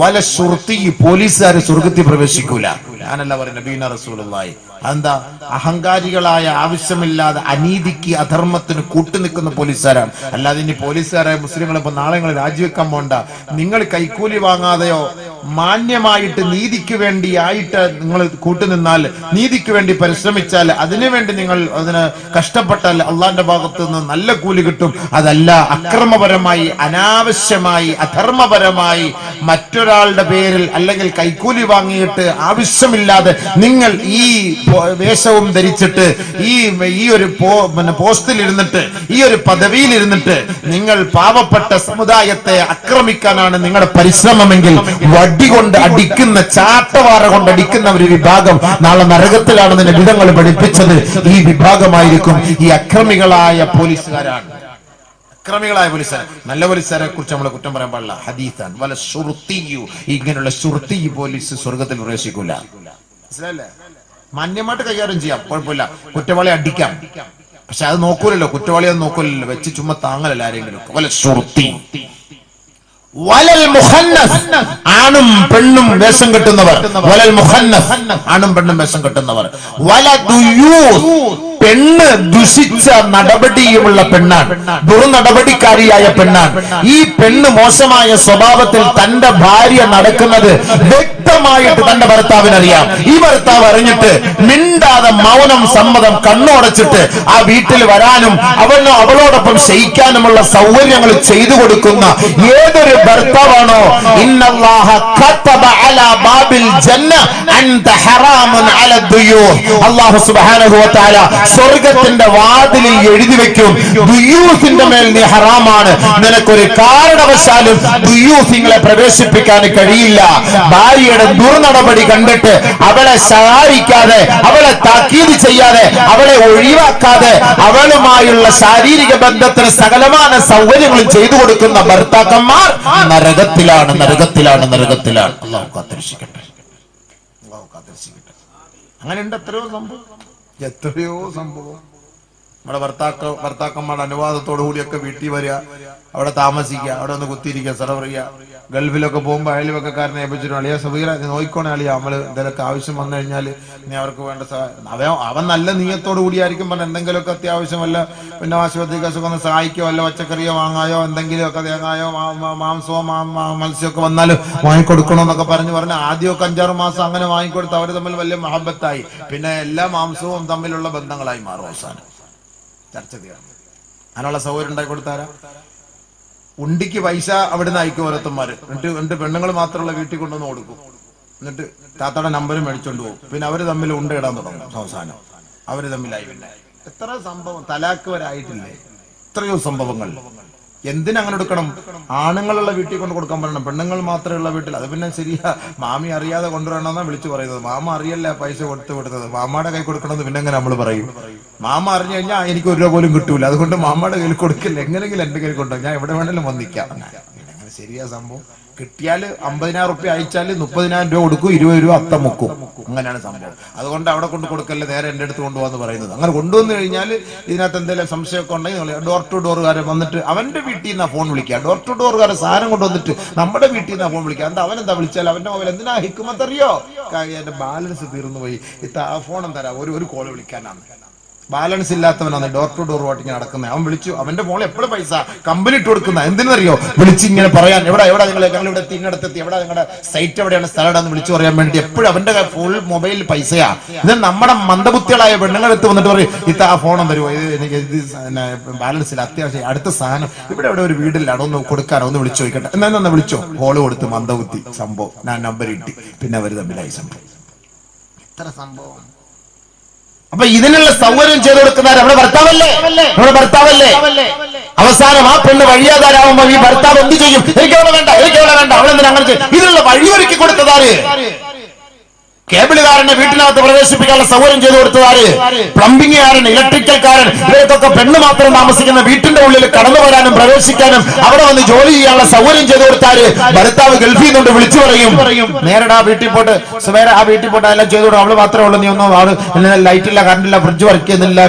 വല സുർത്തി പോലീസുകാർ സ്വർഗത്തിൽ പ്രവേശിക്കൂല. ഞാനല്ല പറയുന്നത് നബീന റസൂലുള്ളാഹി. എന്താ അഹങ്കാരികളായ ആവശ്യമില്ലാതെ അനീതിക്ക് അധർമ്മത്തിന് കൂട്ടുനിൽക്കുന്ന പോലീസുകാരാണ്. അല്ലാതെ ഇനി പോലീസുകാരായ മുസ്ലിങ്ങൾ ഇപ്പൊ നാളെ നിങ്ങൾ രാജിവെക്കാൻ പോണ്ട. നിങ്ങൾ കൈക്കൂലി വാങ്ങാതെയോ മാന്യമായിട്ട് നീതിക്ക് വേണ്ടി ആയിട്ട് നിങ്ങൾ കൂട്ടുനിന്നാൽ നീതിക്ക് വേണ്ടി പരിശ്രമിച്ചാൽ അതിനുവേണ്ടി നിങ്ങൾ അതിന് കഷ്ടപ്പെട്ടാൽ അള്ളാന്റെ ഭാഗത്ത് നിന്ന് നല്ല കൂലി കിട്ടും. അതല്ല അക്രമപരമായി അനാവശ്യമായി അധർമ്മപരമായി മറ്റൊരാളുടെ പേരിൽ അല്ലെങ്കിൽ കൈക്കൂലി വാങ്ങിയിട്ട് ആവശ്യമില്ലാതെ നിങ്ങൾ ഈ വേഷവും ധരിച്ചിട്ട് ഈ ഈ ഒരു പോസ്റ്റിൽ ഇരുന്നിട്ട് ഈ ഒരു പദവിയിൽ ഇരുന്നിട്ട് നിങ്ങൾ പാവപ്പെട്ട സമുദായത്തെ ആക്രമിക്കാനാണ് നിങ്ങളുടെ പരിശ്രമമെങ്കിൽ വടി കൊണ്ട് അടിക്കുന്ന ചാട്ടവാറ കൊണ്ട് അടിക്കുന്ന ഒരു വിഭാഗം നാളെ നരകത്തിലാണ് നിന്നെ വിധങ്ങൾ പഠിപ്പിച്ചത്. ഈ വിഭാഗമായിരിക്കും ഈ അക്രമികളായ പോലീസുകാരാണ്. അക്രമികളായ പോലീസുകാർ. നല്ല പോലീസുകാരെ കുറിച്ച് നമ്മൾ കുറ്റം പറയാൻ പാടില്ല. ഹദീസാൻ വല സുർത്തിയു. ഇങ്ങനെയുള്ള സുർത്തി പോലീസ് സ്വർഗത്തിൽ പ്രവേശിക്കൂല. മനസ്സിലല്ലേ മാന്യമായിട്ട് കൈകാര്യം ചെയ്യാം. കുഴപ്പമില്ല. കുറ്റവാളി അടിക്കാം. പക്ഷെ അത് നോക്കൂലല്ലോ. കുറ്റവാളി അത് നോക്കൂലല്ലോ. വെച്ച് ചുമ്മാ താങ്ങലല്ല ആരെങ്കിലും വലൽ മുഹന്നസ്. ആണും പെണ്ണും വേഷം കെട്ടുന്നവർ. വലൽ മുഹന്നസ്. ആണും പെണ്ണും വേഷം കെട്ടുന്നവർ. വല പെണ്ണ് ദുഷിച്ച നടപടിയുമുള്ള പെണ്ണാണ്. ദുർനടപടിക്കാരിയായ പെണ്ണാണ്. ഈ പെണ്ണ് മോശമായ സ്വഭാവത്തിൽ തന്റെ ഭാര്യ നടക്കുന്നത് വ്യക്തമായിട്ട് തന്റെ ഭർത്താവിനറിയാം. ഈ ഭർത്താവ് അറിഞ്ഞിട്ട് മിണ്ടാതെ മൗനം സമ്മതം കണ്ണുടച്ചിട്ട് ആ വീട്ടിൽ വരാനും അവനോ അവളോടൊപ്പം ശയിക്കാനുമുള്ള സൗകര്യങ്ങൾ ചെയ്തു കൊടുക്കുന്ന ഏതൊരു ഭർത്താവാണോ അള്ളാഹു സ്വർഗത്തിന്റെ വാതിലിൽ എഴുതി വെക്കും. ദുയൂസിന്റെ മേൽ നീ ഹറാമാണ്. നിനക്കൊരു കാരണവശാലും ദുയൂസിങ്ങളെ പ്രവേശിപ്പിക്കാൻ കഴിയില്ല. ഭാര്യയുടെ ദുർനടപടി കണ്ടിട്ട് അവളെ സഹായിക്കാതെ അവളെ താക്കീത് ചെയ്യാതെ അവളെ ഒഴിവാക്കാതെ അവളുമായുള്ള ശാരീരിക ബന്ധത്തിന് സകലമാന സൗകര്യങ്ങളും ചെയ്തു കൊടുക്കുന്ന ഭർത്താക്കന്മാർ നരകത്തിലാണ് നരകത്തിലാണ് നരകത്തിലാണ്. അള്ളാഹു അങ്ങനെ ഉണ്ട് എത്രയോ സംഭവം. やっとるよ散歩。നമ്മുടെ ഭർത്താക്ക ഭർത്താക്കന്മാരുടെ അനുവാദത്തോടു കൂടിയൊക്കെ വീട്ടിൽ വരിക അവിടെ താമസിക്കുക അവിടെ ഒന്ന് കുത്തിയിരിക്കുക സെർവർ ചെയ്യുക. ഗൾഫിലൊക്കെ പോകുമ്പോൾ അയൽവക്കക്കാരനെ ഏൽപ്പിച്ചിട്ട് അളിയ സബീറ നീ നോക്കിക്കോണേ അളിയ നമ്മൾ എന്തെങ്കിലുമൊക്കെ ആവശ്യം വന്നു കഴിഞ്ഞാൽ നീ അവർക്ക് വേണ്ട സഹായം അവൻ നല്ല നീയത്തോടു കൂടിയായിരിക്കും പറഞ്ഞ എന്തെങ്കിലുമൊക്കെ അത്യാവശ്യം വല്ല പിന്നെ ആശുപത്രിക്ക് അസുഖം ഒന്ന് സഹായിക്കോ വല്ല പച്ചക്കറിയോ വാങ്ങായോ എന്തെങ്കിലുമൊക്കെ തേങ്ങായോ മാംസമോ മത്സ്യമൊക്കെ വന്നാൽ വാങ്ങിക്കൊടുക്കണമെന്നൊക്കെ പറഞ്ഞു പറഞ്ഞ് ആദ്യമൊക്കെ അഞ്ചാറ് മാസം അങ്ങനെ വാങ്ങിക്കൊടുത്ത് അവർ തമ്മിൽ വലിയ മഹബത്തായി. പിന്നെ എല്ലാ മാംസവും തമ്മിലുള്ള ബന്ധങ്ങളായി മാറും അവസാനം. ചർച്ച ചെയ്യണം അതിനുള്ള സൗകര്യം ഉണ്ടാക്കി കൊടുത്താരാ? ഉണ്ടിക്ക് പൈസ അവിടുന്ന് അയക്കും ഓരോത്തന്മാര് എന്നിട്ട് എന്നിട്ട് പെണ്ണുങ്ങൾ മാത്രമുള്ള വീട്ടിൽ കൊണ്ടുവന്ന് കൊടുക്കും. എന്നിട്ട് താത്തയുടെ നമ്പർ മേടിച്ചോണ്ട് പോകും. പിന്നെ അവർ തമ്മിൽ ഉണ്ട ഇടാൻ തുടങ്ങും അവസാനം. അവർ തമ്മിലായി പിന്നെ. എത്ര സംഭവം തലാക്ക് വരായിട്ടില്ലേ എത്രയോ സംഭവങ്ങൾ. എന്തിനങ്ങനെ എടുക്കണം ആണുങ്ങളുള്ള വീട്ടിൽ കൊണ്ട് കൊടുക്കാൻ പറയണം. പെണ്ണുങ്ങൾ മാത്രമുള്ള വീട്ടിൽ. അത് പിന്നെ ശരിയാ. മാമി അറിയാതെ കൊണ്ടുവരണമെന്നാ വിളിച്ചു പറയുന്നത്. മാമ അറിയല്ല പൈസ കൊടുത്തു വിടുന്നത് മാമയുടെ കൈ കൊടുക്കണമെന്ന് പിന്നെ എങ്ങനെ നമ്മൾ പറയും? മാമ അറിഞ്ഞു കഴിഞ്ഞാൽ എനിക്ക് ഒരു രൂപ പോലും കിട്ടൂല. അതുകൊണ്ട് മാമയുടെ കയ്യിൽ കൊടുക്കില്ല എങ്ങനെയെങ്കിലും എന്റെ കയ്യിൽ കൊണ്ടുപോകും ഞാൻ എവിടെ വേണേലും വന്നിക്കാം. ശരിയാ സംഭവം. കിട്ടിയാൽ അമ്പതിനായിരം റുപ്യ അയച്ചാൽ മുപ്പതിനായിരം രൂപ കൊടുക്കും ഇരുപത് രൂപ അത്ത മുക്കും. അങ്ങനെയാണ് സംഭവം. അതുകൊണ്ട് അവിടെ കൊണ്ട് കൊടുക്കല്ല നേരെ എന്റെ അടുത്ത് കൊണ്ടുപോകാന്ന് പറയുന്നത്. അങ്ങനെ കൊണ്ടുവന്നു കഴിഞ്ഞാൽ ഇതിനകത്ത് എന്തെങ്കിലും സംശയമൊക്കെ ഉണ്ടെങ്കിൽ ഡോർ ടു ഡോറുകാരൻ വന്നിട്ട് അവന്റെ വീട്ടിൽ നിന്നാ ഫോൺ വിളിക്കുക. ഡോർ ടു ഡോറുകാരൻ സാധനം കൊണ്ടുവന്നിട്ട് നമ്മുടെ വീട്ടിൽ നിന്നാ ഫോൺ വിളിക്കുക. എന്താ അവൻ എന്താ വിളിച്ചാൽ അവന്റെ മൊബൈൽ എന്തിനാ ഹിക്കുമത്തറിയോ എന്റെ ബാലൻസ് തീർന്നു പോയി ഇത്ത ഫോൺ എന്താ ഒരു ഒരു കോൾ വിളിക്കാനാണ്. ബാലൻസ് ഇല്ലാത്തവനാണ്. ഡോർ ടു ഡോർ വോട്ടിങ് നടക്കുന്നത് അവൻ വിളിച്ചു അവന്റെ മോളെ എപ്പോഴും പൈസ? കമ്പനി ഇട്ട് കൊടുക്കുന്ന? എന്തിനറിയോ? വിളിച്ച് ഇങ്ങനെ പറയാൻ എവിടെ എവിടെ നിങ്ങൾ ഞങ്ങൾ ഇവിടെ തിന്നടത്തെത്തി എവിടെ നിങ്ങളുടെ സൈറ്റ് എവിടെയാണ് സ്ഥലം എന്ന് വിളിച്ചു പറയാൻ വേണ്ടി എപ്പോഴും അവന്റെ ഫുൾ മൊബൈൽ പൈസയാ. ഇത് നമ്മുടെ മന്ദബുദ്ധികളായ പെണ്ണുങ്ങളെടുത്ത് വന്നിട്ട് പറയും ഇത് ആ ഫോണും തരുമോ ഇത് എനിക്ക് ഇത് ബാലൻസ് ഇല്ല അത്യാവശ്യം അടുത്ത സാധനം ഇവിടെ ഇവിടെ ഒരു വീടില്ല അതൊന്ന് കൊടുക്കാനോ? ഒന്ന് വിളിച്ചു ചോദിക്കട്ടെ. എന്നാ ഒന്ന് വിളിച്ചോ? കോൾ കൊടുത്ത് മന്ദബുദ്ധി സംഭവം. ഞാൻ നമ്പർ ഇട്ടി. പിന്നെ അവർ തമ്മിലായി സംഭവം. ഇത്ര സംഭവം? അപ്പൊ ഇതിനുള്ള സൗകര്യം ചെയ്തു കൊടുക്കുന്ന നമ്മുടെ ഭർത്താവല്ലേ? നമ്മുടെ ഭർത്താവല്ലേ? അവസാനം ആ പെണ്ണ് വഴിയാതാരാവുമ്പോ ഈ ഭർത്താവ് എന്ത് ചെയ്യും? എനിക്ക് അവളെ വേണ്ട എനിക്ക് അവളെ വേണ്ട. അവളെന്തിനാ അങ്ങനെ ഇതിനുള്ള വഴിയൊരുക്കി കൊടുത്തതാര്? കേബിളുകാരനെ വീട്ടിനകത്ത് പ്രവേശിപ്പിക്കാനുള്ള സൗകര്യം ചെയ്തു കൊടുത്തതാര് പ്ലംബിംഗുകാരൻ ഇലക്ട്രിക്കൽക്കാരൻ. ഇവർക്കൊക്കെ പെണ്ണ് മാത്രം താമസിക്കുന്ന വീട്ടിന്റെ ഉള്ളിൽ കടന്നു വരാനും പ്രവേശിക്കാനും അവിടെ വന്ന് ജോലി ചെയ്യാനുള്ള സൗകര്യം ചെയ്തു കൊടുത്താൽ ഭർത്താവ് ഗൾഫിൽ നിന്നുകൊണ്ട് വിളിച്ചു പറയും. നേരിടെ ആ വീട്ടിൽ പോട്ട്. സുമേര ആ വീട്ടിൽ പോട്ട് എല്ലാം ചെയ്തു കൊടുക്കും അവൾ മാത്രമേ ഉള്ളൂ നീ ഒന്നും ആൾ ലൈറ്റ് ഇല്ല കറണ്ട് ഇല്ല ഫ്രിഡ്ജ് വർക്ക് ചെയ്യുന്നില്ല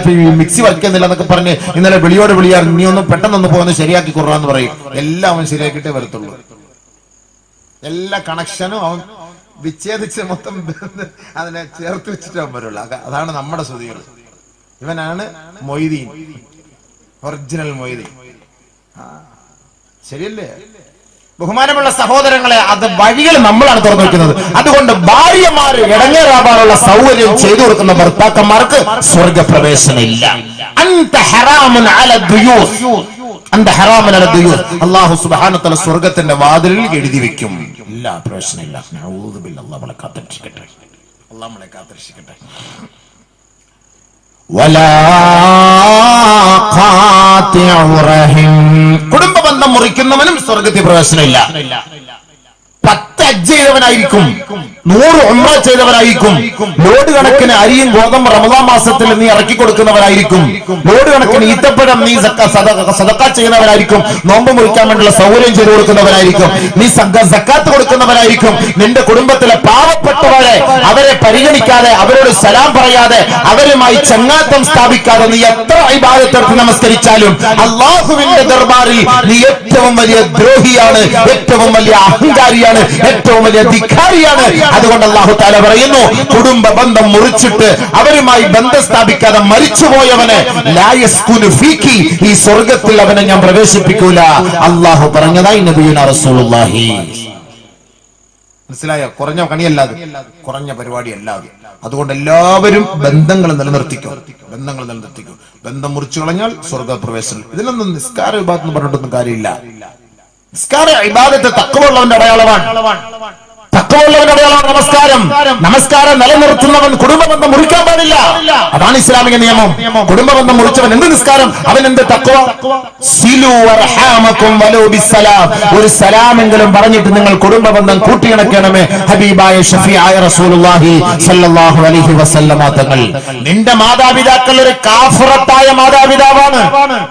മിക്സി വർക്ക് ചെയ്യുന്നില്ല എന്നൊക്കെ പറഞ്ഞ് ഇന്നലെ വിളിയോട് വിളിയാറ് നീ ഒന്ന് പെട്ടെന്നൊന്ന് പോകുന്നത് ശരിയാക്കി കുറവാന്ന് പറയും. എല്ലാം അവൻ ശരിയാക്കിയിട്ടേ വരത്തുള്ളൂ. എല്ലാ കണക്ഷനും അവൻ വിച്ഛേദിച്ച് മൊത്തം അതിനെ ചേർത്ത് വെച്ചിട്ട് വരുള്ളൂ അതാണ് നമ്മുടെ ശ്രുതികൾ. ഇവനാണ് മൊയ്തീൻ. ഒറിജിനൽ മൊയ്തീൻ. ശരിയല്ലേ? ബഹുമാനമുള്ള സഹോദരങ്ങളെ അത് വഴികൾ നമ്മളാണ് തുറന്നു വെക്കുന്നത്. അതുകൊണ്ട് ഭാര്യമാര് ഇടങ്ങേറാവാനുള്ള സൗകര്യം ചെയ്തു കൊടുക്കുന്ന ഭർത്താക്കന്മാർക്ക് സ്വർഗപ്രവേശനമില്ല. അന്ത അല ദുയൂസ്. അന്ത ഹറാമുൻ അള്ളാഹു വതആല സ്വർഗത്തിന്റെ വാതിലിൽ എഴുതി വെക്കും. ഇല്ല. പ്രശ്നമില്ല നമ്മളെ കാത്തിരിക്കട്ടെ ഖാത്തിഉ റഹിം. കുടുംബ ബന്ധം മുറിക്കുന്നവനും സ്വർഗത്തിൽ പ്രവേശനമില്ല. അജ്ജ് ചെയ്തവനായിരിക്കും നൂറ് ഒമ്ര ചെയ്തവനായിരിക്കും. ലോഡ് കണക്കിന് അരിയും ഗോതമ്പ് റമദാ മാസത്തിൽ നീ ഇറക്കി കൊടുക്കുന്നവരായിരിക്കും ലോഡ് കണക്കിന് ഈത്തപ്പഴം നീ സദക്ക ചെയ്യുന്നവരായിരിക്കും നോമ്പ് മുറിക്കാൻ വേണ്ടിയുള്ള സൗകര്യം ചെയ്തു കൊടുക്കുന്നവരായിരിക്കും നീ സക്ക- സക്കാത്ത് കൊടുക്കുന്നവരായിരിക്കും നിന്റെ കുടുംബത്തിലെ പാവപ്പെട്ടവരെ അവരെ പരിഗണിക്കാതെ അവരോട് സലാം പറയാതെ അവരുമായി ചങ്ങാത്തം സ്ഥാപിക്കാതെ നീ എത്ര അഭിഭാഗത്തെടുത്ത് നമസ്കരിച്ചാലും അള്ളാഹുവിന്റെ ദർബാറിൽ നീ ഏറ്റവും വലിയ ദ്രോഹിയാണ് ഏറ്റവും വലിയ അഹങ്കാരിയാണ് ഏറ്റവും വലിയ ധിക്കാരിയാണ്. അതുകൊണ്ട് അള്ളാഹു താല പറയുന്നു കുടുംബ ബന്ധം മുറിച്ചിട്ട് അവരുമായി ബന്ധം സ്ഥാപിക്കാതെ മരിച്ചുപോയവനെ ഈ സ്വർഗത്തിൽ അവനെ ഞാൻ പ്രവേശിപ്പിക്കൂല. അള്ളാഹു പറഞ്ഞതായി നബിയുന റസൂലുള്ളാഹി. മനസ്സിലായോ? കുറഞ്ഞ കണിയല്ലാതെ കുറഞ്ഞ പരിപാടി അല്ലാതെ അതുകൊണ്ട് എല്ലാവരും ബന്ധങ്ങൾ നിലനിർത്തിക്കും. ബന്ധങ്ങൾ നിലനിർത്തിക്കും. ബന്ധം മുറിച്ചു കളഞ്ഞാൽ സ്വർഗപ്രവേശനം ഇതിലൊന്നും നിസ്കാര വിഭാഗം പറഞ്ഞിട്ടൊന്നും കാര്യമില്ല. നിസ്കാര ഇബാദത്ത് തക്കവുള്ളവന്റെ അടയാളമാണ്. തക്കവുള്ളവന്റെ അടയാളമാണ് നമസ്കാരം. നമസ്കാരം. നിലനിർത്തുന്നവൻ കുടുംബബന്ധം മുറിക്കാൻ പാടില്ല. അതാണ് ഇസ്ലാമിക നിയമം. കുടുംബബന്ധം മുറിച്ചവൻ എന്ത് നിസ്കാരം? അവൻ എന്ത് തക്കവ. ഒരു സലാമെങ്കിലും പറഞ്ഞിട്ട് നിങ്ങൾ കുടുംബബന്ധം കൂട്ടിയിണക്കണമേ. ഹബീബായ ഷഫിയായ റസൂലുള്ളാഹി സല്ലല്ലാഹു അലൈഹി വസല്ലമ തങ്ങൾ. നിന്റെ മാതാപിതാക്കൾ ഒരു കാഫറത്തായ മാതാപിതാവാണ്.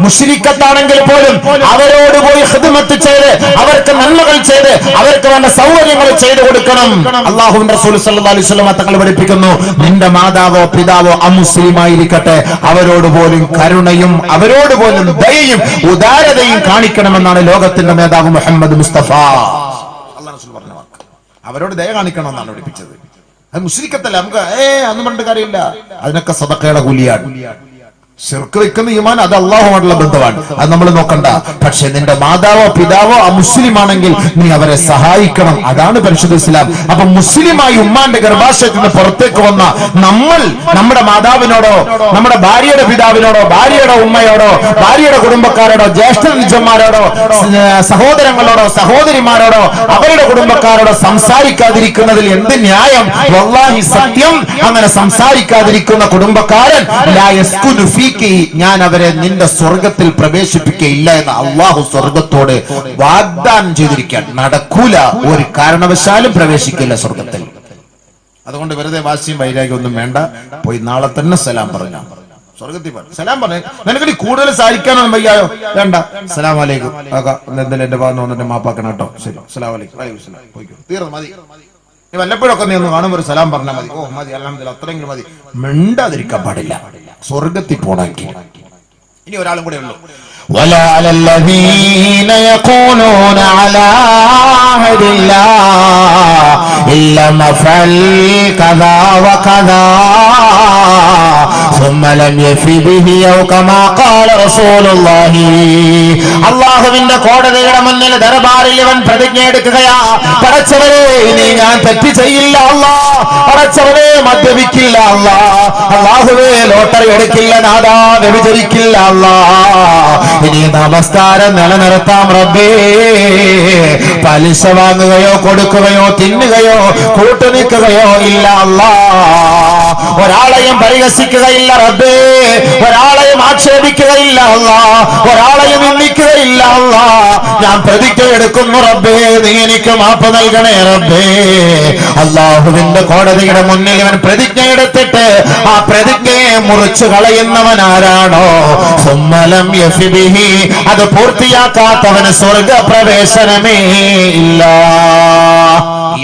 മുഷിരിക്കത്താണെങ്കിൽ പോലും അവരോട് പോയി ഹിദ്മത്ത് ചെയ്ത് അവർക്ക് നന്മകൾ ചെയ്ത് അവർക്ക് വേണ്ട സൗകര്യങ്ങൾ ചെയ്തു കൊടുക്കണം. അള്ളാഹുവിന്റെ റസൂൽ സല്ലല്ലാഹു അലൈഹി വസല്ലം തങ്ങൾ പഠിപ്പിക്കുന്നു. നിന്റെ മാതാവോ പിതാവോ അമുസ്ലിമായിരിക്കട്ടെ. അവരോട് പോലും കരുണയും അവരോട് പോലും ദയയും ഉദാരതയും കാണിക്കണമെന്നാണ് ലോകത്തിന്റെ നേതാവ് മുഹമ്മദ് മുസ്തഫ. അള്ളാഹ് റസൂൽ പറഞ്ഞ വാക്ക്. അവരോട് ദയ കാണിക്കണം എന്നാണ് പഠിപ്പിച്ചത്. അത് മുസ്ലിക്കത്തല്ല. നമുക്ക് ഏ അന്ന് പറഞ്ഞിട്ട് കാര്യമില്ല. അതിനൊക്കെ സദക്കയുടെ കൂലിയാണ്. വെക്കുന്ന ഈമാൻ അത് അള്ളാഹുമായിട്ടുള്ള ബന്ധമാണ്. അത് നമ്മൾ നോക്കണ്ട. പക്ഷെ നിന്റെ മാതാവോ പിതാവോ ആ മുസ്ലിം ആണെങ്കിൽ നീ അവരെ സഹായിക്കണം. അതാണ് പരിശുദ്ധ ഇസ്ലാം. അപ്പൊ മുസ്ലിമായി ഉമ്മാന്റെ ഗർഭാശയത്തിൽ നിന്ന് പുറത്തേക്ക് വന്ന നമ്മൾ നമ്മുടെ മാതാവിനോടോ നമ്മുടെ ഭാര്യയുടെ പിതാവിനോടോ ഭാര്യയുടെ ഉമ്മയോടോ ഭാര്യയുടെ കുടുംബക്കാരോടോ ജ്യേഷ്ഠ നിജന്മാരോടോ സഹോദരങ്ങളോടോ സഹോദരിമാരോടോ അവരുടെ കുടുംബക്കാരോടോ സംസാരിക്കാതിരിക്കുന്നതിൽ എന്ത് ന്യായം? വല്ലാഹി സത്യം അങ്ങനെ സംസാരിക്കാതിരിക്കുന്ന കുടുംബക്കാരൻ ലാ യസ്കുനു ഞാൻ അവരെ നിന്റെ സ്വർഗത്തിൽ പ്രവേശിപ്പിക്കുകയില്ല എന്ന് അള്ളാഹു സ്വർഗത്തോട് വാഗ്ദാനം ചെയ്തിരിക്കാൻ നടക്കൂല. ഒരു കാരണവശാലും പ്രവേശിക്കില്ല സ്വർഗത്തിൽ അതുകൊണ്ട് വെറുതെ വാശിയും വൈരാഗ്യം ഒന്നും വേണ്ട. പോയി നാളെ തന്നെ സലാം പറഞ്ഞു സ്വർഗത്തിൽ സലാം പറഞ്ഞു നിനക്ക് കൂടുതൽ സഹായിക്കാനൊന്നും വയ്യായോ? വേണ്ട. സലാം അലൈക്കും. എന്തെങ്കിലും എന്റെ ഭാഗം വന്നിട്ട് മാപ്പാക്കണം കേട്ടോ? ശരി. സലാം അലൈക്കും. തീർന്നു മതി. നീ വല്ലപ്പോഴൊക്കെ നീ ഒന്ന് കാണുമ്പോൾ ഒരു സലാം പറഞ്ഞാൽ മതി ഓ മതി അല്ലാതെ അത്രയെങ്കിലും മതി മിണ്ടാതിരിക്കാൻ പാടില്ല സ്വർഗത്തിൽ പോണെങ്കിൽ ഇനി ഒരാളും കൂടെ ഉള്ളൂ ولا على الذين يقولون على عهد الله إلا نفعل كذا وكذا ലം കമാ ഖാല കോടതിയുടെ മുന്നിൽ ദർബാറിൽ ഇവൻ പ്രതിജ്ഞ എടുക്കുകയാ. പടച്ചവരെ ഇനി ഞാൻ തെറ്റ് ചെയ്യില്ല അള്ളാ. പടച്ചവരെ മദ്യപിക്കില്ല അള്ളാ. അല്ലാഹുവേ ലോട്ടറി എടുക്കില്ല നാദാ വ്യഭിചരിക്കില്ല അള്ളാ. ഇനി നമസ്കാരം നിലനിർത്താം റബ്ബേ. പലിശ വാങ്ങുകയോ കൊടുക്കുകയോ തിന്നുകയോ കൂട്ടുനിൽക്കുകയോ ഇല്ല അള്ളാ. ഒരാളെയും പരിഹസിക്കുകയില്ല റബ്ബേ. ഒരാളെയും ആക്ഷേപിക്കുകയില്ല അല്ല ഒരാളെയും നിന്ദിക്കുകയില്ല അല്ല ഞാൻ പ്രതിജ്ഞ എടുക്കുന്നു റബ്ബേ. നീ എനിക്ക് മാപ്പ് നൽകണേ റബ്ബേ. അള്ളാഹുവിന്റെ കോടതിയുടെ മുന്നിൽ ഇവൻ പ്രതിജ്ഞ എടുത്തിട്ട് ആ പ്രതിജ്ഞയെ മുറിച്ചു കളയുന്നവൻ ആരാണോ? സുമ്മലം യഫിബിഹി. അത് പൂർത്തിയാക്കാത്തവന് സ്വർഗപ്രവേശനമേ ഇല്ല.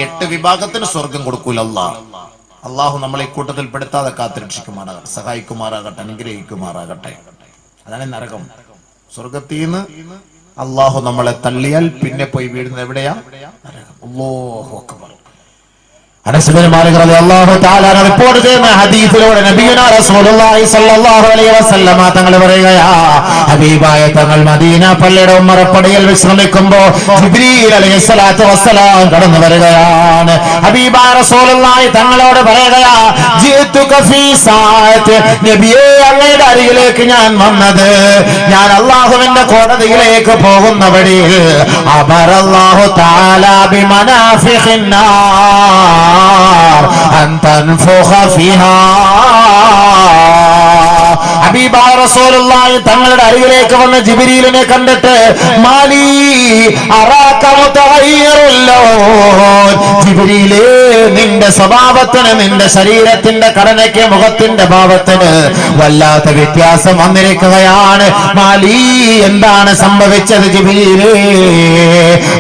എട്ട് വിഭാഗത്തിന് സ്വർഗം കൊടുക്കൂലല്ല. അള്ളാഹു നമ്മളെ കൂട്ടത്തിൽ പെടുത്താതെ കാത്തുരക്ഷിക്കുമാറാകട്ടെ സഹായിക്കുമാറാകട്ടെ അനുഗ്രഹിക്കുമാറാകട്ടെ. അതാണ് നരകം. സ്വർഗത്തിൽ നിന്ന് അള്ളാഹു നമ്മളെ തള്ളിയാൽ പിന്നെ പോയി വീഴുന്നത് എവിടെയാ? അല്ലാഹു അക്ബർ. റിപ്പോർട്ട് ചെയ്യുന്ന ഹദീസിലൂടെ തങ്ങൾ പറയുകയാ ഹബീബായ തങ്ങൾ മദീന പള്ളിയുടെ ഉമ്മറപ്പടിയിൽ വസ്സലാം കടന്നു വരികയാണ്. ഹബീബായ റസൂലുള്ളാഹി തങ്ങളോട് പറയുകയാ നബിയേ അങ്ങയുടെ അരികിലേക്ക് ഞാൻ വന്നത്. ഞാൻ അള്ളാഹുവിന്റെ കോടതിയിലേക്ക് പോകുന്ന വഴിയിൽ തആല ബിമനാഫിഖിന്നാർ അൻ ഫിഹാ ഹബീബായ റസൂലുള്ളാഹി തങ്ങളുടെ അരികിലേക്ക് വന്ന ജിബ്രീലിനെ കണ്ടിട്ട് മാലി ജിബ്രീലേ നിന്റെ സ്വഭാവത്തിന് നിന്റെ ശരീരത്തിന്റെ ഘടനയ്ക്ക് മുഖത്തിന്റെ ഭാവത്തിന് വല്ലാത്ത വ്യത്യാസം വന്നിരിക്കുകയാണ്. മാലി എന്താണ് സംഭവിച്ചത് ജിബ്രീലേ?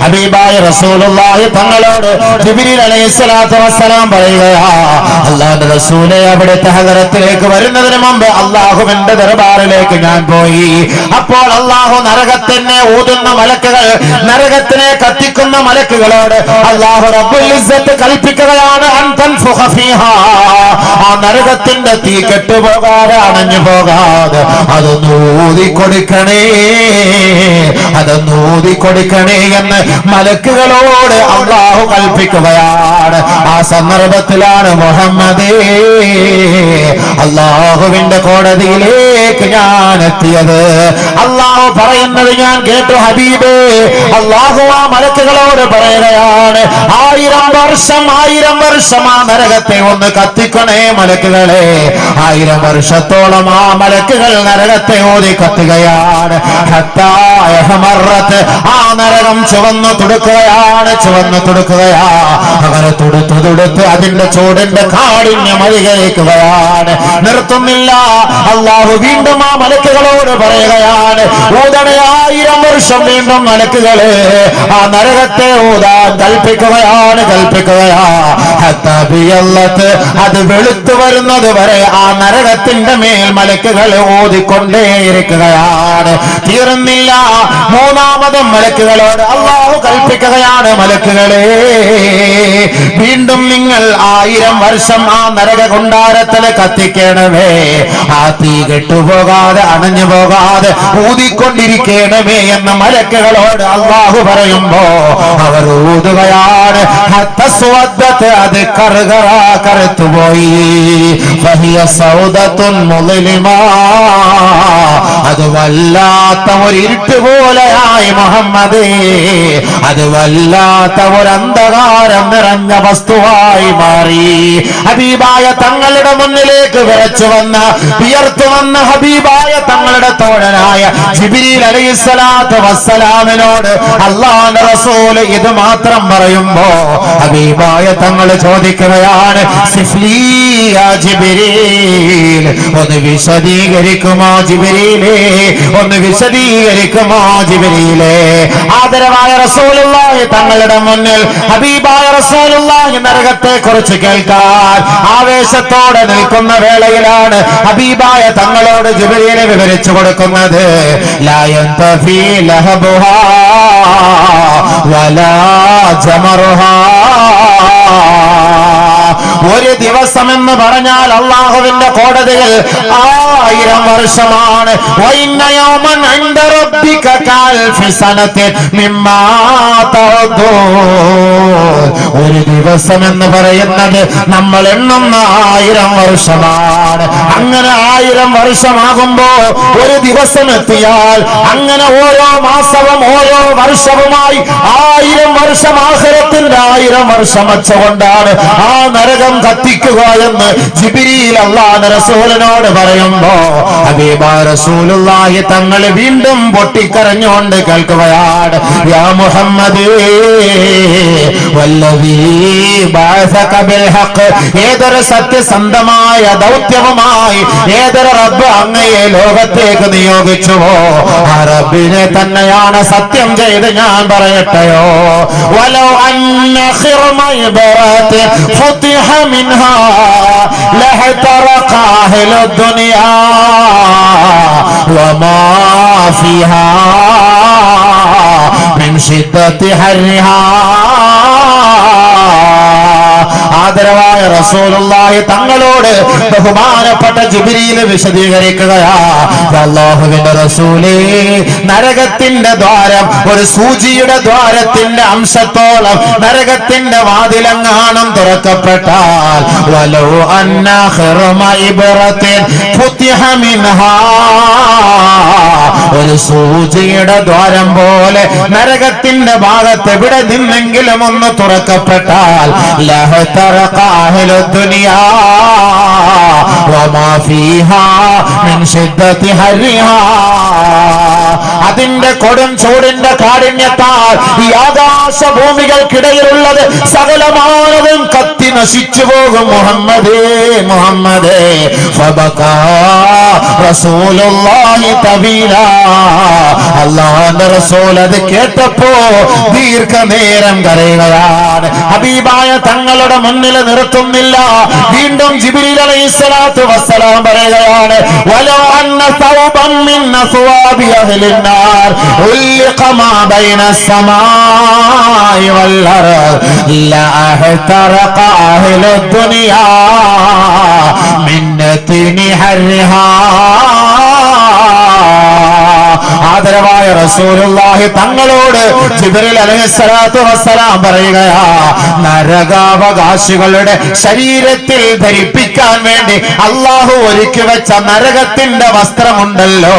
ഹബീബായ റസൂലുള്ളാഹി തങ്ങളോട് ജിബ്രീൽ അലൈഹിസ്സലാത്തു വസ്സലാം പറയുകയാ അല്ലാഹുവിന്റെ റസൂലെ അവിടുത്തെ ഹദറത്തിലേക്ക് വരുന്നതിന് മുമ്പ് അള്ളാഹുവിന്റെ ദർബാറിലേക്ക് ഞാൻ പോയി അപ്പോൾ അള്ളാഹു നരകത്തിനെ ഊതുന്ന മലക്കുകൾ നരകത്തിനെ കത്തിക്കുന്ന മലക്കുകളോട് അള്ളാഹു റബ്ബുൽ ഇസ്സത്ത് കൽപ്പിക്കുകയാണ്. ആ നരകത്തിന്റെ തീ കെട്ടുപോകാതെ അണഞ്ഞു പോകാതെ അതൊന്ന് ഊതിക്കൊടുക്കണേ അതൊന്ന് ഊതിക്കൊടുക്കണേ എന്ന് മലക്കുകളോട് അള്ളാഹു കൽപ്പിക്കുകയാണ് ആ സന്ദർഭത്തിലാണ് മുഹമ്മദേ അള്ളാഹുവിന്റെ കോടതിയിലേക്ക് ഞാൻ എത്തിയത് അള്ളാഹു പറയുന്നത് ഞാൻ കേട്ടു ഹബീബേ. അള്ളാഹു ആ മലക്കുകളോട് പറയുകയാണ് ആയിരം വർഷം ആയിരം വർഷം ആ നരകത്തെ ഒന്ന് കത്തിക്കണേ മലക്കുകളെ. ആയിരം വർഷത്തോളം ആ മലക്കുകൾ നരകത്തെ ഓടി കത്തുകയാണ്. ആ നരകം ചുവന്നു തുടുക്കുകയാണ് ചുവന്നു തുടുക്കുകയാ. അങ്ങനെ തുടുത്തു തുടുത്ത് അതിന്റെ ചൂടിന്റെ കാഠിന്യം അധികരിക്കുകയാണ് നിർത്തുന്നില്ല. അള്ളാഹു വീണ്ടും ആ മലക്കുകളോട് പറയുകയാണ് ഓതണയായിരം വർഷം വീണ്ടും മലക്കുകളെ ആ നരകത്തെ ഊതാൻ കൽപ്പിക്കുകയാണ് കൽപ്പിക്കുകയാ. അത് വെളുത്തു വരുന്നത് വരെ ആ നരകത്തിന്റെ മേൽ മലക്കുകൾ ഊതിക്കൊണ്ടേയിരിക്കുകയാണ് തീർന്നില്ല മൂന്നാമതും മലക്കുകളോട് അള്ളാഹു കൽപ്പിക്കുകയാണ് മലക്കുകളെ. വീണ്ടും നിങ്ങൾ ആയിരം വർഷം ആ നരക കൊണ്ടാരത്തിൽ കത്തിക്കണമേ. ആ തീ കെട്ടുപോകാതെ അണഞ്ഞു പോകാതെ ഊതിക്കൊണ്ടിരിക്കണമേ എന്ന മലക്കുകളോട് അള്ളാഹു പറയുമ്പോ അവർ ഊതുകയാണ്. അത് കറുകറ കറുത്തുപോയി വലിയ സൗദത്തും മുതലിമാ അത് വല്ലാത്ത ഒരു ഇരുട്ട് പോലെയായി മുഹമ്മദേ. അത് വല്ലാത്ത ഒരു അന്ധകാരം നിറഞ്ഞ വസ്തുവായി മാറി. ഹബീബായ തങ്ങളുടെ മുന്നിലേക്ക് വിളച്ചു വന്ന വിയർത്തു വന്ന ഹബീബായ തങ്ങളുടെ തോഴനായ ജിബിരിൽ അലൈഹിസ്സലാത്തു വസ്സലാമിനോട് അള്ളാഹുവിന്റെ റസൂൽ ഇത് മാത്രം പറയുമ്പോ ഹബീബായ തങ്ങൾ ചോദിക്കുകയാണ് ഒന്ന് വിശദീകരിക്കുമോ ജിബ്രീലേ? ഒന്ന് വിശദീകരിക്കുമോ ജിബ്രീലേ? ആദരവായ റസൂലുള്ളാഹി തങ്ങളുടെ മുന്നിൽ ഹബീബായ റസൂലുള്ളാഹി നരകത്തെ കുറിച്ച് കേൾക്കാൻ ആവേശത്തോടെ നിൽക്കുന്ന വേളയിലാണ് ഹബീബായ തങ്ങളോട് ജിബ്രീലെ വിവരിച്ചു കൊടുക്കുന്നത്. വലാ ജമറുഹാ. ഒരു ദിവസം എന്ന് പറഞ്ഞാൽ അള്ളാഹുവിന്റെ കോടതിയിൽ ആയിരം വർഷമാണ്. ഒരു ദിവസം എന്ന് പറയുന്നത് നമ്മൾ എണ്ണുന്ന ആയിരം വർഷമാണ് അങ്ങനെ ആയിരം വർഷമാകുമ്പോ ഒരു ദിവസം എത്തിയാൽ അങ്ങനെ ഓരോ മാസവും ഓരോ വർഷവുമായി ആയിരം വർഷം ആഹരത്തിന്റെ ആയിരം വർഷം വച്ചുകൊണ്ടാണ് ആ നരകം കത്തിക്കുക എന്ന് ജിബിരിയിൽ പറയുമ്പോ ഹബീബ റസൂലുള്ളാഹി തങ്ങൾ വീണ്ടും പൊട്ടിക്കരഞ്ഞുകൊണ്ട് കേൾക്കുകയാണ് യാ ബിൽ ഹഖ് ഏതൊരു സത്യസന്ധമായ ദൗത്യവുമായി ഏതൊരു റബ്ബ് അങ്ങയെ ലോകത്തേക്ക് നിയോഗിച്ചുവോ ആ റബ്ബിനെ തന്നെയാണ് സത്യം ചെയ്ത് ഞാൻ പറയട്ടെയോ വലോ അന്ന ഖിർമ ഇബ്റാത്ത് ഫുതിഹ മിൻഹാ ലഹതറഖ അഹ്ലു ദുനിയാ വമാ ഫിഹാ من شدة حرها ആദരവായ റസൂലുള്ളാഹി തങ്ങളോട് ബഹുമാനപ്പെട്ട ജിബ്രീൽ വിശദീകരിക്കുകയാ. അല്ലാഹുവിന്റെ റസൂലേ നരകത്തിന്റെ ദ്വാരം ഒരു സൂചിയുടെ ദ്വാരത്തിന്റെ അംശത്തോളം നരകത്തിന്റെ വാതിലങ്ങാണം തുറക്കപ്പെട്ടാൽ വലോ അന്ന ഖിർമ ഇബ്റത്തിൻ ഫുതിഹ മിൻഹാ. ഒരു സൂചിയുടെ ദ്വാരം പോലെ നരകത്തിന്റെ ഭാഗത്ത് എവിടെ നിന്നെങ്കിലും ഒന്ന് തുറക്കപ്പെട്ടാൽ ലഹതറഖ അഹ്ലു ദുനിയാ. وما فيها മിൻ شدة حرها അതിന്റെ കൊടും ചൂടിന്റെ കാഠിന്യത്താൽ ഈ ആകാശ ഭൂമികൾക്കിടയിലുള്ളത് സകലമാനതും കത്തി നശിച്ചു പോകും മുഹമ്മദേ മുഹമ്മദേ. അല്ലാഹുവിന്റെ റസൂൽ അത് കേട്ടപ്പോ ദീർഘനേരം കരയുകയാണ്. ഹബീബായ തങ്ങളുടെ മുന്നിൽ നിർത്തുന്നില്ല. വീണ്ടും ജിബ്രീൽ അലൈഹിസ്സലാത്തു വസ്സലാം പറയുകയാണ് വലോ അന്ന സൗബം മിൻ അസ്വാബി അഹ്ലിൻ നാർ ഉല്ലിഖ മാ ബൈന السماء والأرض لأحترق أهل الدنيا من نتن حرها ആദരവായ റസൂലുള്ളാഹി തങ്ങളോട് ജിബ്രീൽ അലൈഹിസ്സലാത്തു വസ്സലാം പറയുകയാണ് നരകാവകാശികളുടെ ശരീരത്തിൽ ധരിപ്പിക്കാൻ വേണ്ടി അള്ളാഹു ഒരുക്കി വെച്ച നരകത്തിന്റെ വസ്ത്രമുണ്ടല്ലോ.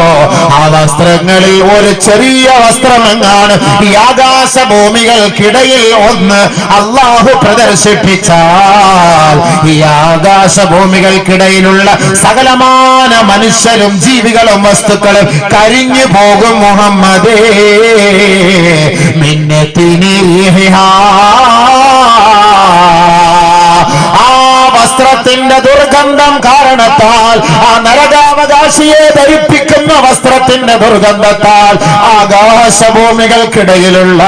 ആ വസ്ത്രങ്ങളിൽ ഒരു ചെറിയ വസ്ത്രമെങ്ങാണ്? ഈ ആകാശ ഭൂമികൾക്കിടയിൽ ഒന്ന് അള്ളാഹു പ്രദർശിപ്പിച്ചാൽ. ഈ ആകാശ ഭൂമികൾക്കിടയിലുള്ള സകലമാന മനുഷ്യരും ജീവികളും വസ്തുക്കളും കരിഞ്ഞു പോകും മുഹമ്മദേ. മിന്നത്തിനി ആ വസ്ത്രത്തിന്റെ ദുർഗന്ധം കാരണത്താൽ ആ നരകാവകാശിയെ ധരിപ്പിക്കുന്ന വസ്ത്രത്തിന്റെ ദുർഗന്ധത്താൽ ആകാശഭൂമികൾക്കിടയിലുള്ള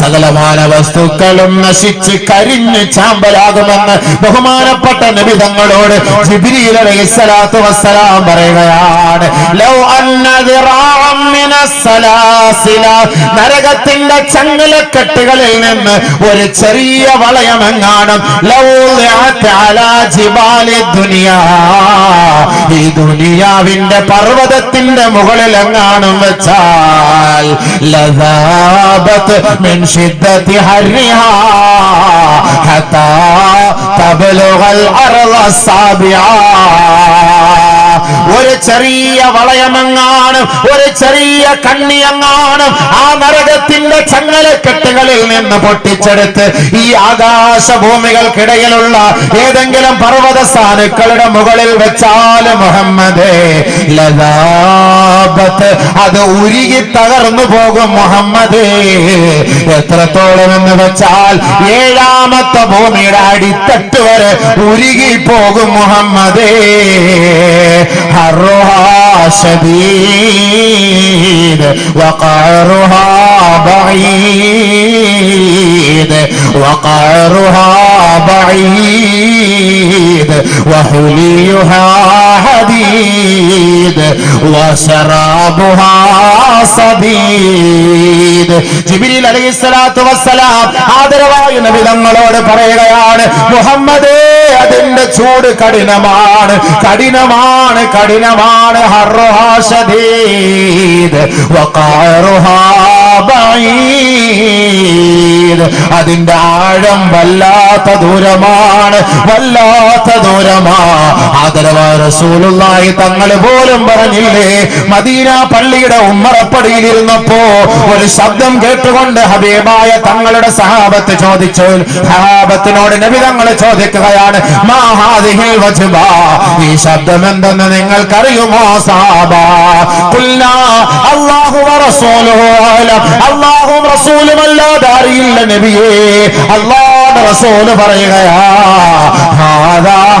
സകലമാന വസ്തുക്കളും നശിച്ച് കരിഞ്ഞ് ചാമ്പലാകുമെന്ന് ബഹുമാനപ്പെട്ട നിമിതങ്ങളോട് വസ്സലാം പറയുകയാണ്. ലൗ നരകത്തിന്റെ ചങ്ങലക്കെട്ടുകളിൽ നിന്ന് ഒരു ചെറിയ വളയമെങ്ങാനും ലൗ ജിബാലി ദുനിയ. ഈ ദുനിയാവിന്റെ പർവതത്തിന്റെ മുകളിൽ എങ്ങാനും വെച്ചാൽ ലദാബത്ത് മിൻ ശിദ്ദതി ഹർരിഹാ. ഹതാ തബ്ലുഗൽ അർള സാബിആ ഒരു ചെറിയ വളയമങ്ങാണ് ഒരു ചെറിയ കണ്ണിയങ്ങാണ് ആ നരകത്തിന്റെ ചങ്ങലക്കെട്ടുകളിൽ നിന്ന് പൊട്ടിച്ചെടുത്ത് ഈ ആകാശഭൂമികൾക്കിടയിലുള്ള ഏതെങ്കിലും പർവത സ്ഥാനുക്കളുടെ മുകളിൽ വെച്ചാൽ മുഹമ്മദേ ലതാപത്ത് അത് ഉരുകി തകർന്നു പോകും മുഹമ്മദേ. എത്രത്തോളം എന്ന് വെച്ചാൽ ഏഴാമത്തെ ഭൂമിയുടെ അടിത്തട്ട് വരെ ഉരുകി പോകും മുഹമ്മദേ. حرها شديد وقعرها بعيد وقعرها بعيد. وحليها حديد وشرابها صديد ജിബിരിൽ അലൈഹി സ്വലാത്തു വസ്സലാം ആദരവായ നബി തങ്ങളോട് പറയുകയാണ് മുഹമ്മദേ അതിന്റെ ചൂട് കഠിനമാണ് കഠിനമാണ് കഠിനമാണ് ഹർറുഹാ ശദീദ് വഖാറുഹാ ബഈദ് അതിന്റെ ആഴം വല്ലാത്ത ദൂരമാണ് വല്ലാത്ത ദൂരമാ ആദരവായ റസൂലുള്ളാഹി തങ്ങൾ പോലും പറഞ്ഞില്ലേ? മദീന പള്ളിയുടെ ഉമ്മറപ്പടിയിൽ ഇരുന്നപ്പോ ഒരു ശബ്ദം കേട്ടുകൊണ്ട് ഹബീബായ തങ്ങളുടെ സഹാബത്ത് ചോദിച്ചു. സഹാബത്തിനോട് നബി തങ്ങൾ ചോദിക്കുകയാണ് മാഹാദിഹിൽ ഈ ശബ്ദം എന്തെന്ന് നിങ്ങൾക്കറിയുമോ സഹാബ അള്ളാഹു അറിയില്ല നബിയേ. അല്ലാഹുവിന്റെ റസൂൽ പറയുകയാ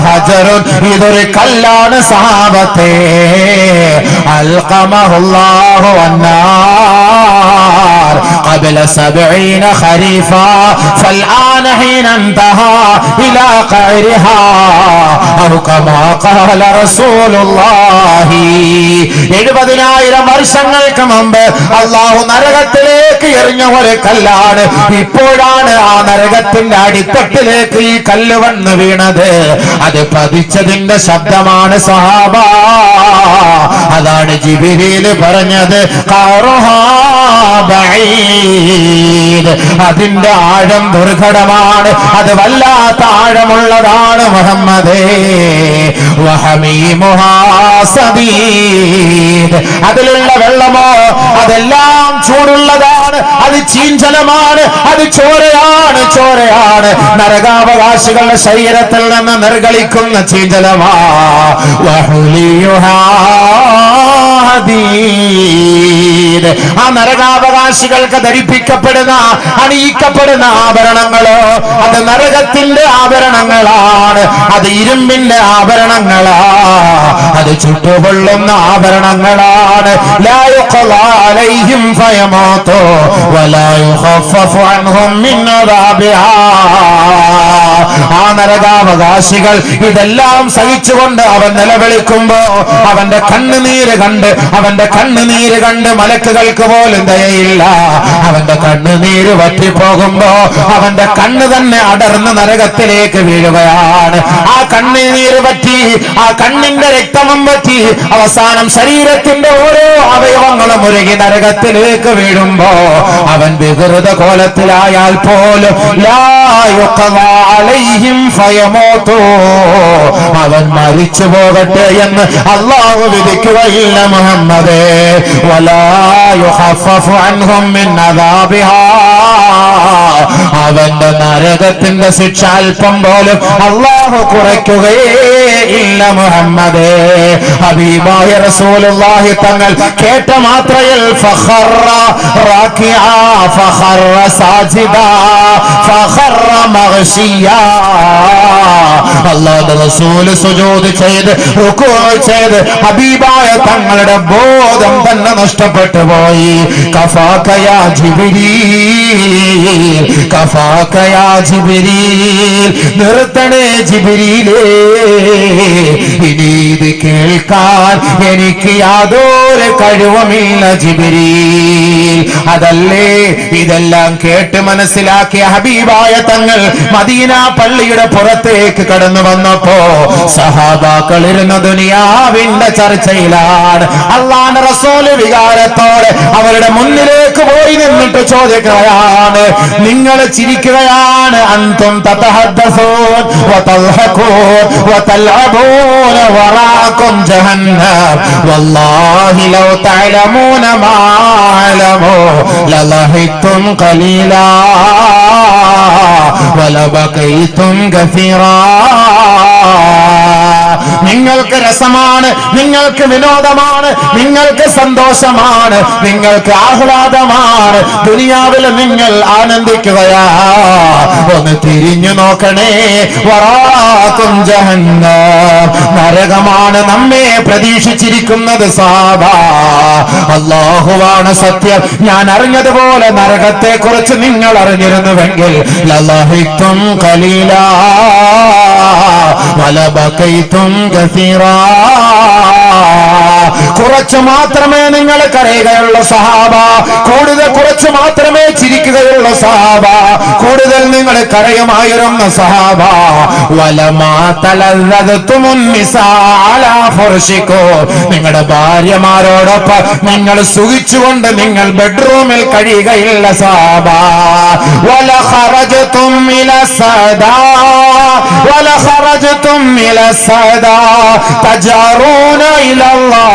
ഹജറുൻ ഇതൊരു കല്ലാണ് സഹാബത്തെ. അൽഖമഹുല്ലാഹു അന്നാർ قبل سبعين خريفا فالآن حين انتهى إلى قعرها أو كما قال رسول الله എഴുപതിനായിരം വർഷങ്ങൾക്ക് മുമ്പ് അള്ളാഹു നരകത്തിലേക്ക് എറിഞ്ഞ ഒരു കല്ലാണ് ഇപ്പോഴാണ് ആ നരകത്തിന്റെ അടിത്തട്ടിലേക്ക് ഈ കല്ല് വന്ന് വീണത് അത് പതിച്ചതിന്റെ ശബ്ദമാണ് സഹാബ അതാണ് ജിബിരിയില് പറഞ്ഞത് ഖറുഹാ അതിന്റെ ആഴം ദുർഘടമാണ്. അത് വല്ലാത്ത ആഴമുള്ളതാണ് മുഹമ്മദേ. അതിലുള്ള വെള്ളമോ? അതെല്ലാം ചൂടുള്ളതാണ് അത് ചീഞ്ചലമാണ് അത് ചോരയാണ് ചോരയാണ്. നരകാവകാശികളുടെ ശരീരത്തിൽ നിന്ന് നിർഗളിക്കുന്ന ചീഞ്ചലമാ. ആ നരകാവകാശികൾക്ക് ധരിപ്പിക്കപ്പെടുന്ന അണിയിക്കപ്പെടുന്ന ആഭരണങ്ങളോ അത് നരകത്തിന്റെ ആഭരണങ്ങളാണ്. അത് ഇരുമ്പിന്റെ ആഭരണങ്ങളാ. അത് ചുട്ടുകൊള്ളുന്ന ആഭരണങ്ങളാണ്. ലാ യുഖ്ളാ അലൈഹിം يخفف عنهم من عذابها ആ നരകാവകാശികൾ ഇതെല്ലാം സഹിച്ചുകൊണ്ട് അവൻ നിലവിളിക്കുമ്പോ അവന്റെ കണ്ണുനീര് കണ്ട് അവന്റെ കണ്ണുനീര് കണ്ട് മലക്കുകൾക്ക് പോലും ദയയില്ല. അവന്റെ കണ്ണുനീര് വറ്റിപ്പോകുമ്പോ അവന്റെ കണ്ണ് തന്നെ അടർന്ന് നരകത്തിലേക്ക് വീഴുകയാണ്. ആ കണ്ണുനീര് പറ്റി ആ കണ്ണിന്റെ രക്തമം പറ്റി അവസാനം ശരീരത്തിന്റെ ഓരോ അവയവങ്ങളും ഒരുകി നരകത്തിലേക്ക് വീഴുമ്പോ അവൻ വികൃത കോലത്തിലായാൽ പോലും അവൻ മരിച്ചു പോകട്ടെ എന്ന് അള്ളാഹു വിധിക്കുകയില്ല മുഹമ്മദേ. വലാ യുഖഫഫു അൻഹും മിൻ അദാബിഹാ. അവന്റെ നരകത്തിന്റെ ശിക്ഷ അല്പം പോലും അള്ളാഹു കുറയ്ക്കുകയേ ഇല്ല മുഹമ്മദേ. ഹബീബായ റസൂലുള്ളാഹി തങ്ങൾ കേട്ട മാത്രയിൽ ഫഖറ റാകിഅ ഫഖറ സാജിദ ഫഖറ മഗ്ശിയ അല്ലാഹുവിന്റെ റസൂൽ സുജൂദ് ചെയ്ത് റുക്കൂ ചെയ്ത് ഹബീബായ തങ്ങളുടെ ബോധം തന്നെ നഷ്ടപ്പെട്ടു പോയി. കഫാക്കയാ ജിബിരീൽ. നിർത്തണേ ജിബിരിയിലേ ഇനി ഇത് കേൾക്കാൻ എനിക്ക് യാതൊരു കഴിവുമില്ല ജിബിരീൽ. അതല്ലേ? ഇതെല്ലാം കേട്ട് മനസ്സിലാക്കിയ ഹബീബായ തങ്ങൾ മദീന പള്ളിയുടെ പുറത്തേക്ക് കടന്നു വന്നപ്പോ സഹാബാക്കൾ ഇരുന്ന ദുനിയാവിന്റെ ചർച്ചയിലാണ്. അള്ളാന്റെ റസോൽ വികാരത്തോടെ അവരുടെ മുന്നിലേക്ക് പോയി നിന്നിട്ട് ചോദിക്കുകയാണ് നിങ്ങൾ ചിരിക്കുകയാണ്. അന്തും വറാക്കും ജഹന്നം വല്ലാഹി ലൗ തഅലമൂന മാ അലമു. ലലഹിത്തും ഖലീലാ. വലബഖൈതും കസീറാ നിങ്ങൾക്ക് രസമാണ് നിങ്ങൾക്ക് വിനോദമാണ് നിങ്ങൾക്ക് സന്തോഷമാണ് നിങ്ങൾക്ക് ആഹ്ലാദമാണ്. ദുനിയാവിൽ നിങ്ങൾ ആനന്ദിക്കുകയാ. ഒന്ന് തിരിഞ്ഞു നോക്കണേ. വറാക്കും നരകമാണ് നമ്മെ പ്രതീക്ഷിച്ചിരിക്കുന്നത് സാധാ അള്ളാഹുവാണ് സത്യം. ഞാൻ അറിഞ്ഞതുപോലെ നരകത്തെ കുറിച്ച് നിങ്ങൾ അറിഞ്ഞിരുന്നുവെങ്കിൽ ലലഹിത്വം കലീലാ വലബക്കൈത്തും ഗസീറാ. കുറച്ച് മാത്രമേ നിങ്ങൾ കരയുകയുള്ള സഹാബ. കൂടുതൽ കുറച്ച് മാത്രമേ ചിരിക്കുകയുള്ള സഹാബ. കൂടുതൽ നിങ്ങൾ കരയുമായിരുന്ന സഹാബ. വലമാ തലതുമുന്നിസാലാഫുർഷിക്കോ നിങ്ങളുടെ ഭാര്യമാരോടൊപ്പം നിങ്ങൾ സുഖിച്ചുകൊണ്ട് നിങ്ങൾ ബെഡ്റൂമിൽ കഴിയുകയില്ല സഹാബ. വല ഹറജത്തും ഇല സദാ إلى ഖറജതും تجارون إلى തജറൂന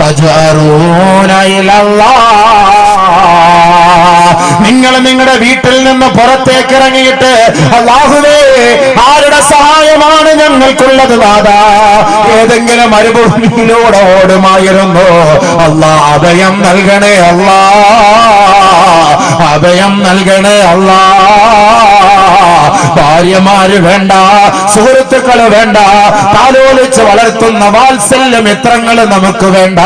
تجارون തജറൂന الله. നിങ്ങൾ നിങ്ങളുടെ വീട്ടിൽ നിന്ന് പുറത്തേക്ക് ഇറങ്ങിയിട്ട് അള്ളാഹുവേ ആരുടെ സഹായമാണ് ഞങ്ങൾക്കുള്ളത് ദാദാ? ഏതെങ്കിലും മരുഭൂമിയിലൂടെ ഓടുമായിരുന്നു? അല്ലാ അഭയം നൽകണേ അല്ലാ അഭയം നൽകണേ അല്ലാ ഭാര്യമാര് വേണ്ട സുഹൃത്തുക്കൾ വേണ്ട താലോലിച്ച് വളർത്തുന്ന വാത്സല്യ മിത്രങ്ങൾ നമുക്ക് വേണ്ട.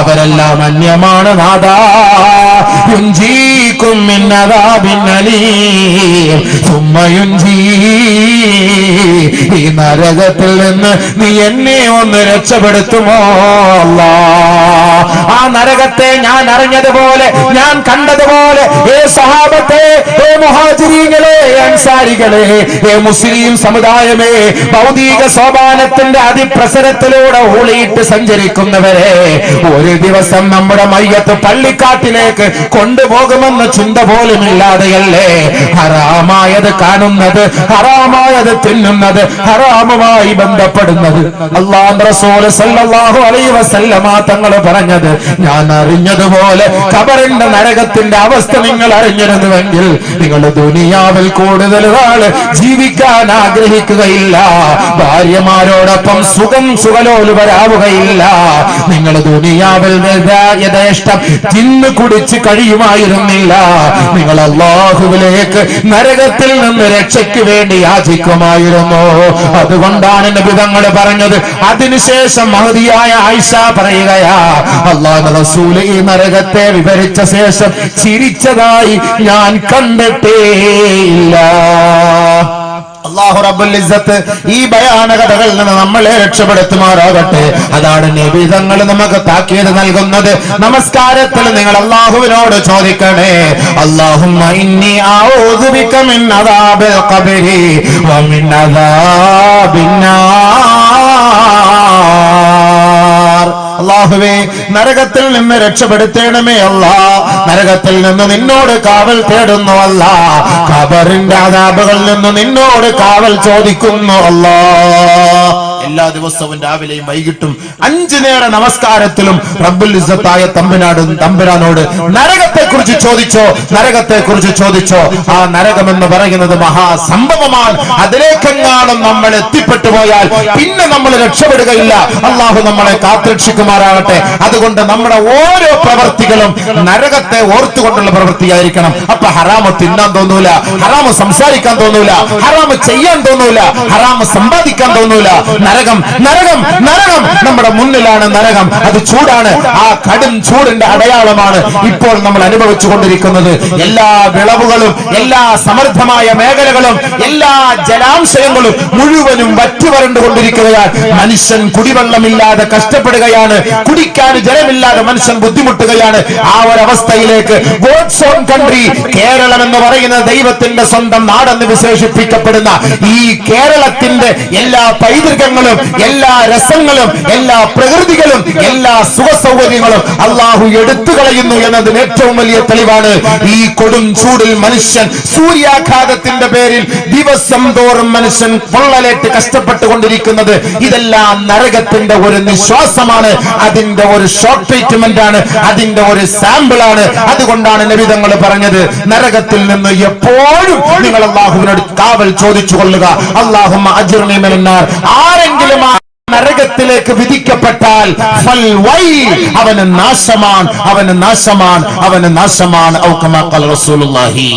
അവരെല്ലാം അന്യമാണ് നാദാ യുഞ്ചീക്കും മിന്നതാപിന്നലീം സുമ്മയുഞ്ചീ ഈ നരകത്തിൽ നിന്ന് നീ എന്നെ ഒന്ന് രക്ഷപ്പെടുത്തുമോ? അല്ലാ. ആ നരകത്തെ ഞാൻ അറിഞ്ഞതുപോലെ ഞാൻ കണ്ടതുപോലെ ഏ സഹാബത്തെ ഏ മുഹാജിരീങ്ങളെ അൻസാരികളെ ഏ മുസ്ലിം സമുദായമേ ഭൗതിക സോപാനത്തിന്റെ അതിപ്രസരത്തിലൂടെ ഊളിയിട്ട് സഞ്ചരിക്കുന്നവരെ ഒരു ദിവസം നമ്മുടെ മയ്യത്ത് പള്ളിക്കാട്ടിലേക്ക് കൊണ്ടുപോകുമെന്ന ചിന്ത പോലും ഇല്ലാതെയല്ലേ ഹറാമായത് കാണുന്നത് ഹറാമായത് തിന്നുന്നത് ഹറാമുമായി ബന്ധപ്പെടുന്നത്. റസൂൽ സല്ലല്ലാഹു അലൈഹി വസല്ലമ പറഞ്ഞത്. ഞാൻ അറിഞ്ഞതുപോലെ കബറിന്റെ നരകത്തിന്റെ അവസ്ഥ നിങ്ങൾ അറിഞ്ഞിരുന്നുവെങ്കിൽ നിങ്ങൾ ദുനിയാവിൽ കൂടുതൽ ആൾ ജീവിക്കാൻ ആഗ്രഹിക്കുകയില്ല. ഭാര്യമാരോടൊപ്പം സുഖം സുഖലോലുപരാവുകയില്ല നിങ്ങൾ ദുനിയാവിൽ യഥാ- യഥേഷ്ടം തിന്ന് കുടിച്ച് കഴിയുമായിരുന്നില്ല. നിങ്ങൾ അള്ളാഹുവിലേക്ക് നരകത്തിൽ നിന്ന് രക്ഷയ്ക്ക് വേണ്ടി യാചിക്കുമായിരുന്നു. അതുകൊണ്ടാണ് നബിതങ്ങൾ പറഞ്ഞത്. അതിനുശേഷം മഹതിയായ ആയിഷ പറയുകയാ അള്ളാഹു റസൂൽ ഈ നരകത്തെ വിവരിച്ച ശേഷം ചിരിച്ചതായി ഞാൻ കണ്ടിട്ടേയില്ല അള്ളാഹു റബുലിസത്ത് ഈ ഭയാനകഥകളിൽ നിന്ന് നമ്മളെ രക്ഷപ്പെടുത്തുമാറാകട്ടെ. അതാണ് നിബിധങ്ങൾ നമുക്ക് താക്കീത് നൽകുന്നത്. നമസ്കാരത്തിൽ നിങ്ങൾ അള്ളാഹുവിനോട് ചോദിക്കണേ. അള്ളാഹുമ്മ ഇന്നി അഊദു ബിക മിൻ അദാബിൽ ഖബരി വ മിൻ നാർ. അള്ളാഹുവേ നരകത്തിൽ നിന്ന് രക്ഷപ്പെടുത്തേണമേ അല്ല നരകത്തിൽ നിന്ന് നിന്നോട് കാവൽ തേടുന്നു അല്ല ഖബറിന്റെ അതാപുകളിൽ നിന്ന് നിന്നോട് കാവൽ ചോദിക്കുന്നു അല്ലാ എല്ലാ ദിവസവും രാവിലെയും വൈകിട്ടും അഞ്ചു നേര നമസ്കാരത്തിലും റബ്ബുൽ ഇസ്സത്തായ തമ്പുനാട് തമ്പുരാനോട് നരകത്തെ കുറിച്ച് ചോദിച്ചോ നരകത്തെ കുറിച്ച് ചോദിച്ചോ. ആ നരകം എന്ന് പറയുന്നത് മഹാസംഭവമാണ്. അതിലേക്കെങ്ങാനും നമ്മൾ എത്തിപ്പെട്ടു പോയാൽ പിന്നെ നമ്മൾ രക്ഷപ്പെടുകയില്ല. അള്ളാഹു നമ്മളെ കാത്തുരക്ഷിക്കുമാറാകട്ടെ. അതുകൊണ്ട് നമ്മുടെ ഓരോ പ്രവർത്തികളും നരകത്തെ ഓർത്തുകൊണ്ടുള്ള പ്രവൃത്തിയായിരിക്കണം അപ്പൊ ഹറാമ് തിന്നാൻ തോന്നൂല ഹറാമ് സംസാരിക്കാൻ തോന്നൂല ഹറാമ് ചെയ്യാൻ തോന്നൂല ഹറാമ് സമ്പാദിക്കാൻ തോന്നൂല. നരകം നരകം നരകം നമ്മുടെ മുന്നിലാണ് നരകം. അത് ചൂടാണ്. ആ കടും ചൂടിന്റെ അടയാളമാണ് ഇപ്പോൾ നമ്മൾ അനുഭവിച്ചു കൊണ്ടിരിക്കുന്നത് എല്ലാ വിളവുകളും എല്ലാ സമൃദ്ധമായ മേഖലകളും എല്ലാ ജലാംശയങ്ങളും മുഴുവനും വറ്റുവരണ്ടുകൊണ്ടിരിക്കുകയാണ്. മനുഷ്യൻ കുടിവെള്ളമില്ലാതെ കഷ്ടപ്പെടുകയാണ്. കുടിക്കാൻ ജലമില്ലാതെ മനുഷ്യൻ ബുദ്ധിമുട്ടുകയാണ്. ആ ഒരവസ്ഥയിലേക്ക് ഗോഡ്സ് ഓൺ കൺട്രി കേരളം എന്ന് പറയുന്ന ദൈവത്തിന്റെ സ്വന്തം നാടെന്ന് വിശേഷിപ്പിക്കപ്പെടുന്ന ഈ കേരളത്തിന്റെ എല്ലാ പൈതൃകങ്ങളും എല്ലാ രസങ്ങളും എല്ലാ പ്രകൃതികളും എല്ലാ സുഖ സൗകര്യങ്ങളും അള്ളാഹു എടുത്തു കളയുന്നു എന്നതിന് ഏറ്റവും വലിയ തെളിവാണ് ഈ കൊടും ചൂടിൽ മനുഷ്യൻ സൂര്യാഘാതത്തിന്റെ പേരിൽ ദിവസം തോറും മനുഷ്യൻ വള്ളലേറ്റ് കഷ്ടപ്പെട്ടുകൊണ്ടിരിക്കുന്നത്. ഇതെല്ലാം നരകത്തിന്റെ ഒരു നിശ്വാസമാണ്. അതിന്റെ ഒരു ഷോർട്ട് ട്രീറ്റ്മെന്റ് ആണ്. അതിന്റെ ഒരു സാമ്പിൾ ആണ്. അതുകൊണ്ടാണ് നബിതങ്ങൾ പറഞ്ഞത് നരകത്തിൽ നിന്ന് എപ്പോഴും നിങ്ങൾ അള്ളാഹുവിനോട് കാവൽ ചോദിച്ചു കൊള്ളുക അള്ളാഹുമ്മ ആരെ. ആരെങ്കിലും ആ നരകത്തിലേക്ക് വിധിക്കപ്പെട്ടാൽ. അവന് നാശമാണ് അവന് നാശമാണ് അവന് നാശമാണ് ഔ കമാ റസൂലുള്ളാഹി